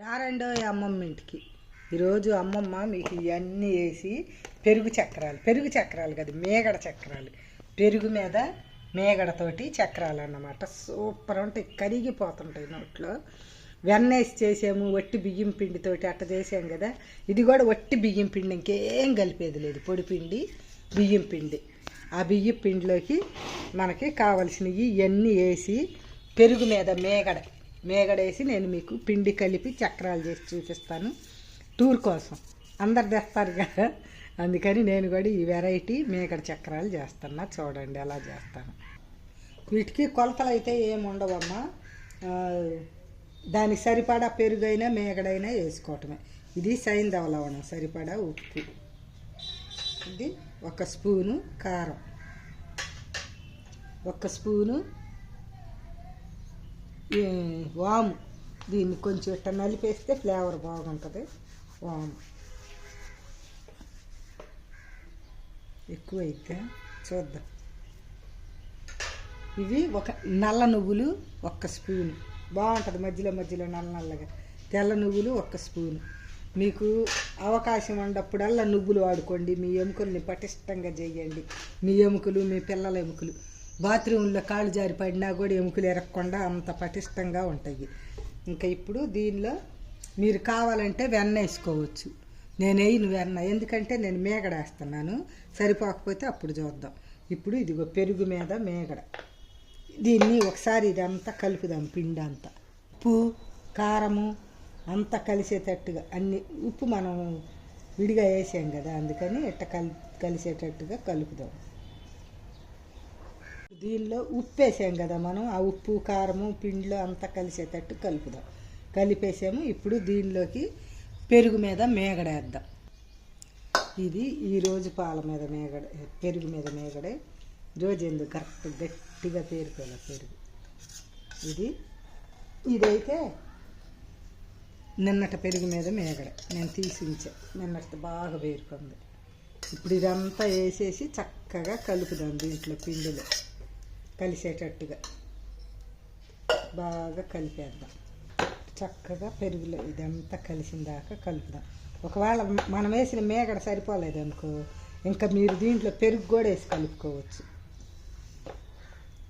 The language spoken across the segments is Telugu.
రారండో అమ్మమ్మ ఇంటికి. ఈరోజు అమ్మమ్మ మీకు ఇవన్నీ వేసి పెరుగు చక్రాలు పెరుగు చక్రాలు కదా మేగడ చక్రాలు. పెరుగు మీద మేగడతోటి చక్రాలు అన్నమాట. సూపర్ ఉంటాయి కరిగిపోతుంటాయి నోట్లో. వెన్నేసి చేసాము వట్టి బియ్యం పిండితోటి అట్ట చేసాం కదా. ఇది కూడా వట్టి బియ్యం పిండి ఇంకేం కలిపేది లేదు. పొడి పిండి బియ్యం పిండి. ఆ బియ్యం పిండిలోకి మనకి కావలసినవి ఇవన్నీ వేసి పెరుగు మీద మేగడ మేగడేసి నేను మీకు పిండి కలిపి చక్రాలు చేసి చూపిస్తాను. టూర్ కోసం. అందరు తెస్తారు కదా. అందుకని నేను కూడా ఈ వెరైటీ మేకడ చక్రాలు చేస్తున్నా. చూడండి ఎలా చేస్తాను. వీటికి కొలతలు అయితే ఏముండవమ్మా దానికి సరిపడా పెరుగైనా మేకడైనా వేసుకోవటమే. ఇది సైంధవ లవణం. సరిపడా ఉప్పు. ఇది ఒక స్పూను కారం. ఒక స్పూను వాము. దీన్ని కొంచెం ఇట్ట నలిపేస్తే ఫ్లేవర్ బాగుంటుంది. వాము. ఎక్కువైతే చూద్దాం. ఇవి ఒక నల్ల నువ్వులు ఒక్క స్పూను. బాగుంటుంది మధ్యలో మధ్యలో నల్ల నల్లగా. తెల్ల నువ్వులు ఒక్క స్పూను. మీకు అవకాశం ఉన్నప్పుడల్లా నువ్వులు వాడుకోండి. మీ ఎముకల్ని పటిష్టంగా చేయండి. మీ ఎముకలు మీ పిల్లల ఎముకలు. బాత్రూంలో కాళ్ళు జారి పడినా కూడా ఎముకలు ఎరగకుండా అంత పటిష్టంగా ఉంటాయి. ఇంకా ఇప్పుడు దీనిలో మీరు కావాలంటే వెన్న వేసుకోవచ్చు. నేను వేయను వెన్న ఎందుకంటే నేను మేగడేస్తున్నాను సరిపోకపోతే అప్పుడు చూద్దాం. ఇప్పుడు ఇదిగో పెరుగు మీద మేగడ. దీన్ని ఒకసారి ఇదంతా కలుపుదాం పిండి అంతా. ఉప్పు కారము అంతా కలిసేటట్టుగా అన్ని ఉప్పు మనం విడిగా వేసాం కదా అందుకని ఇట్ట కలి కలిసేటట్టుగా కలుపుదాం. దీనిలో ఉప్పు వేసాం కదా మనం. ఆ ఉప్పు కారము పిండిలో అంతా కలిసేటట్టు కలుపుదాం. కలిపేసాము. ఇప్పుడు దీనిలోకి పెరుగు మీద మేగడేద్దాం ఇది ఈరోజు పాల మీద మేగడ పెరుగు మీద మేగడే. రోజు ఎందుకు కరెక్ట్ గట్టిగా పేరుకోవాలి పెరుగు. ఇది ఇదైతే నిన్నటి పెరుగు మీద మేగడ. నేను తీసి ఉంచా నిన్నటి బాగా పేరుకుంది. ఇప్పుడు ఇదంతా వేసేసి చక్కగా కలుపుదాం దీంట్లో పిండిలో. కలిసేటట్టుగా. బాగా కలిపేద్దాం. చక్కగా పెరుగులో ఇదంతా కలిసిన దాకా కలుపుదాం. ఒకవేళ మనం వేసిన మేగడ సరిపోలేదు అనుకో ఇంకా మీరు దీంట్లో పెరుగు కూడా వేసి కలుపుకోవచ్చు.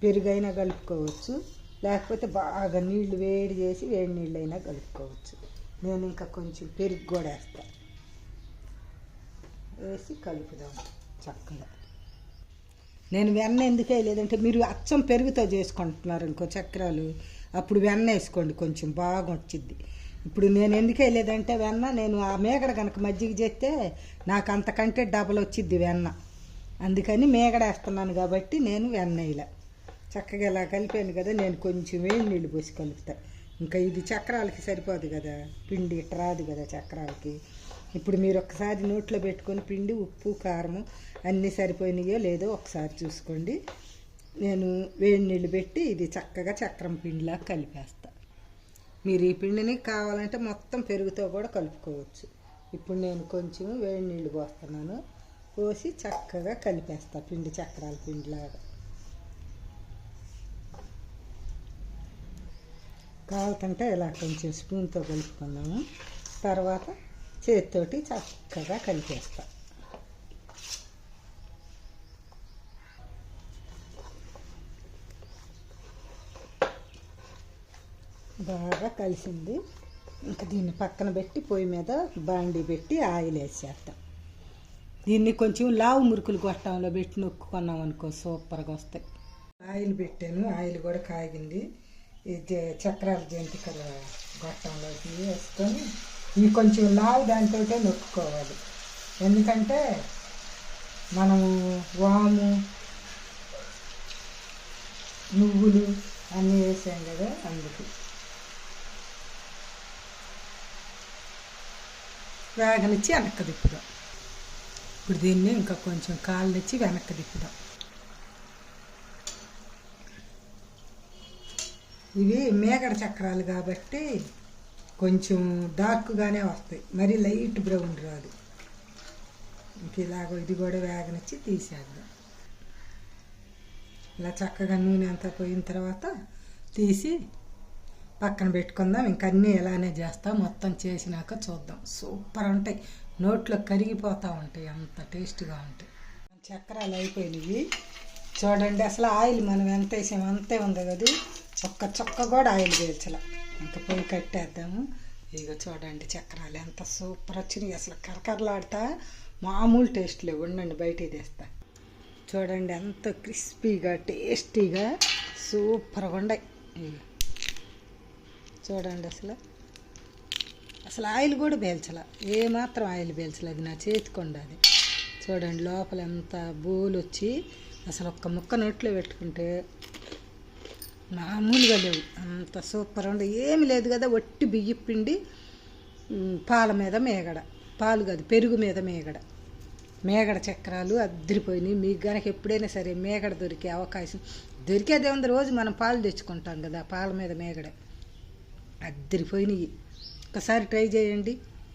పెరుగైనా కలుపుకోవచ్చు. లేకపోతే బాగా నీళ్ళు వేడి చేసి వేడి నీళ్ళు అయినా కలుపుకోవచ్చు. నేను ఇంకా కొంచెం పెరుగు కూడా వేస్తా. వేసి కలుపుదాం చక్కగా. నేను వెన్న ఎందుకు వేయలేదంటే మీరు అచ్చం పెరుగుతో చేసుకుంటున్నారు ఇంకో చక్రాలు. అప్పుడు వెన్న వేసుకోండి కొంచెం బాగా వచ్చింది ఇప్పుడు నేను ఎందుకు వేయలేదంటే వెన్న నేను ఆ మేగడ కనుక మజ్జిగ చేస్తే నాకు అంతకంటే డబల్ వచ్చిద్ది వెన్న. అందుకని మేగడ వేస్తున్నాను కాబట్టి నేను వెన్న వేయలే. చక్కగా ఇలా కలిపాను కదా నేను కొంచెం వేడి నీళ్ళు పోసి కలుపుతా. ఇంకా ఇది చక్రాలకి సరిపోదు కదా పిండి ఇట్ట రాదు కదా చక్రాలకి. ఇప్పుడు మీరు ఒకసారి నోట్లో పెట్టుకొని పిండి ఉప్పు కారము అన్నీ సరిపోయినాయో లేదో ఒకసారి చూసుకోండి. నేను వేడి నీళ్ళు పెట్టి ఇది చక్కగా చక్రం పిండిలా కలిపేస్తా. మీరు ఈ పిండిని కావాలంటే మొత్తం పెరుగుతో కూడా కలుపుకోవచ్చు. ఇప్పుడు నేను కొంచెం వేడి నీళ్ళు పోస్తున్నాను. పోసి చక్కగా కలిపేస్తా పిండి చక్రాల పిండిలాగా. కావాలంటే ఇలా కొంచెం స్పూన్తో కలుపుకుందాము తర్వాత చేతితోటి చక్కగా కలిపేస్తా. బాగా కలిసింది. ఇంకా దీన్ని పక్కన పెట్టి పొయ్యి మీద బాండి పెట్టి ఆయిల్ వేసేస్తాం. దీన్ని కొంచెం లావు మురుకులు గొట్టంలో పెట్టి నొక్కుకున్నాం అనుకో సూపర్గా వస్తాయి. ఆయిల్ పెట్టాను. ఆయిల్ కూడా కాగింది. ఈ చక్రాల జంతికల గొట్టంలోకి వేసుకొని ఈ కొంచెం లావు దాంతో నొక్కుకోవాలి. ఎందుకంటే మనము వాము నువ్వులు అన్నీ వేసాం కదా అందుకు. వేగనిచ్చి వెనక్కి తిప్పుదాం. ఇప్పుడు దీన్ని ఇంకా కొంచెం కాళ్ళనిచ్చి వెనక్కి తిప్పుదాం. ఇవి మేగడ చక్రాలు కాబట్టి కొంచెం డార్క్గానే వస్తాయి. మరి లైట్ బ్రౌన్ రాదు. ఇంక ఇలాగ ఇది కూడా వేగనిచ్చి తీసేద్దాం. ఇలా చక్కగా నూనె అంతా పోయిన తర్వాత తీసి పక్కన పెట్టుకుందాం. ఇంక అన్నీ ఇలానే చేస్తాం. మొత్తం చేసినాక చూద్దాం. సూపర్ ఉంటాయి. నోట్లో కరిగిపోతూ ఉంటాయి. అంత టేస్ట్గా ఉంటాయి. చక్రాలు అయిపోయినాయి చూడండి అసలు ఆయిల్ మనం ఎంత వేసాము అంతే ఉంది కదా. చొక్క చొక్క కూడా ఆయిల్ వేల్చల. ఇంకా పొయ్యి కట్టేద్దాము. ఇదిగో చూడండి చక్రాలు ఎంత సూపర్ వచ్చినాయి. అసలు కరకరలాడతా. మామూలు టేస్ట్ లేవు ఉండండి బయట తెస్తా. చూడండి ఎంత క్రిస్పీగా టేస్టీగా సూపర్గా ఉన్నాయి. చూడండి అసలు. అసలు ఆయిల్ కూడా పేల్చల. ఏ మాత్రం ఆయిల్ పేల్చలేదు నా చేతికి చూడండి లోపల ఎంత బూలు వచ్చి అసలు ఒక్క ముక్క నోట్లో పెట్టుకుంటే మామూలుగా లేవు. అంత సూపర్ ఉండే. ఏమి లేదు కదా ఒట్టి బియ్య పిండి పాల మీద మేగడ. పాలు కాదు పెరుగు మీద మేగడ. మేగడ చక్రాలు అద్దరిపోయినాయి. మీకు గనక ఎప్పుడైనా సరే మేగడ దొరికే అవకాశం దొరికేదే ఉంది. రోజు మనం పాలు తెచ్చుకుంటాం కదా పాల మీద మేగడ. అద్దరిపోయినాయి. ఒకసారి ట్రై చేయండి.